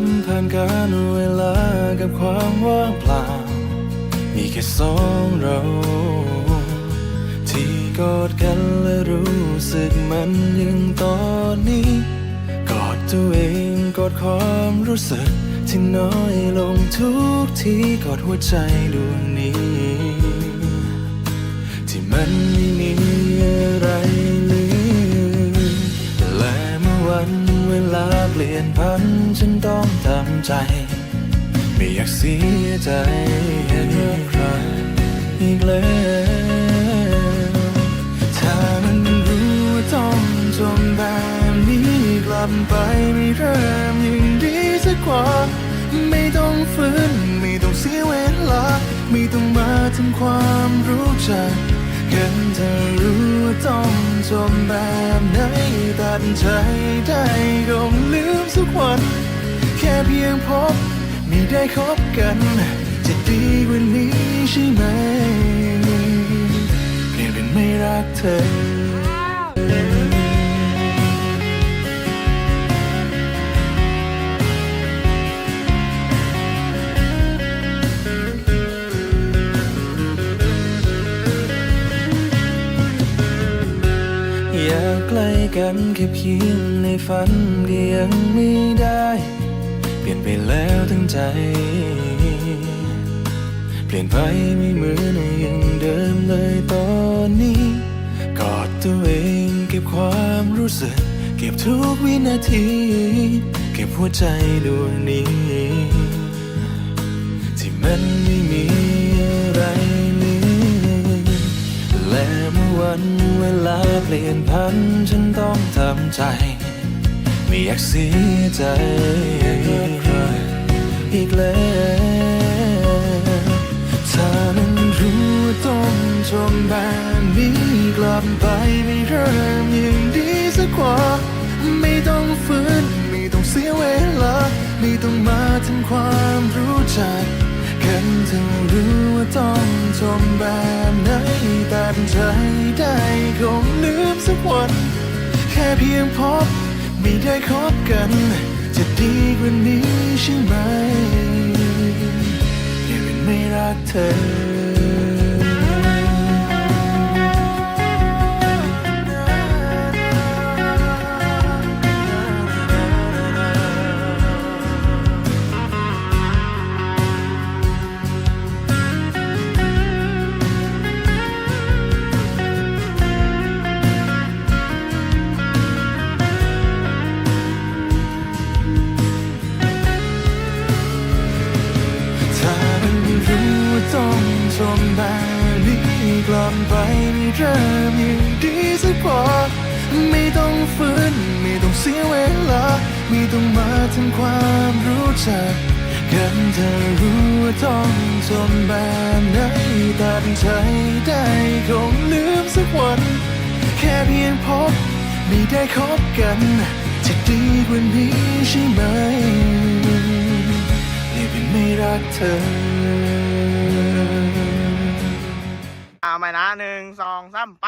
มผ่านการเวลากับความว่างเปล่า มีแค่สองเรา ที่กอดกันและรู้สึกมันยังตอนนี้ กอดตัวเองกอดความรู้สึกที่น้อยลงทุกทีกอดหัวใจดวงนี้ ที่มันไม่มีอะไร ใจ ไม่อยากเสียใจให้ใครอีกแล้วถ้ามันรู้ว่าต้องจมแบบนี้กลับไปไม่เริ่มยิ่งดีสักกว่าไม่ต้องฝืนไม่ต้องเสียเวลา ไม่ต้องมาทำความรู้จักกันเธอรู้ว่าต้องจมแบบไหนตัดใจได้ พียงพบไม่ได้คบกัน จะดีกว่านี้ใช่ไหมเปลี่ยนเป็นไม่รักเธออยากใกล้กันแค่เพียงในฝันก็ยังไม่ได้ ลี่ยนไปแล้วทั้งใจ เปลี่ยนไปไม่เหมือนอย่างเดิมเลยตอนนี้กอดตัวเองเก็บความรู้สึก เก็บทุกวินาที เก็บหัวใจดวงนี้ ที่มันไม่มีอะไรเหลือและเมื่อวันเวลาเปลี่ยนพันฉันต้องทำใจ ไม่อยากเสียใจใครอีกแล้วถ้านั้นรู้ต้องจมแบบนี้กลับไปไม่เริ่มยิ่งดีสักกว่าไม่ต้องฝืนไม่ต้องเสียเวลาไม่ต้องมาทำความรู้จักกันเธอรู้ว่าต้องจมแบบไหนตัดใจได้คงลืมสักวัน แค่เพียงพบ ไม่ได้คบกัน จะดีกว่านี้ใช่ไหมเปลี่ยนเป็นไม่รักเธอ ต้องจมแบบนี้กลับไปไม่เริ่มยิ่งดีสักกว่าไม่ต้องฝืนไม่ต้องเสียเวลา ไม่ต้องมาทำความรู้จักกันเธอรู้ว่าต้องจมแบบไหนตัดใจได้คงลืมสักวัน แค่เพียงพบไม่ได้คบกัน จะดีกว่านี้ใช่ไหมนี่เป็นไม่รักเธอ ใหม่นะหนึ่งสองสามไป